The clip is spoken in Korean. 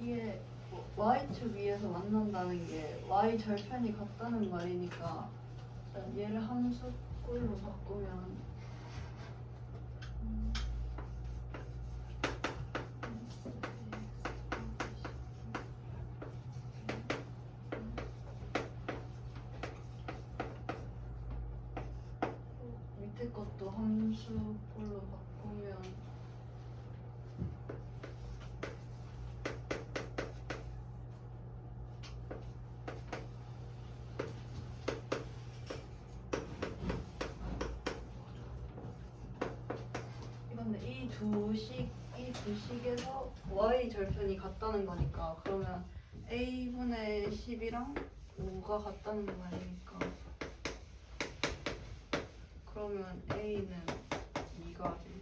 이게 뭐 y축 위에서 만난다는 게 y 절편이 같다는 말이니까 얘를 함수꼴로 바꾸면 음, 밑에 것도 함수꼴로 바꾸면 이건데 이두 식, 이 두 식에서 y 절편이 같다는 거니까 그러면 a분의 10이랑 5가 같다는 거 아닙니까? 그러면 a는 2가지, 2가지. 어휴.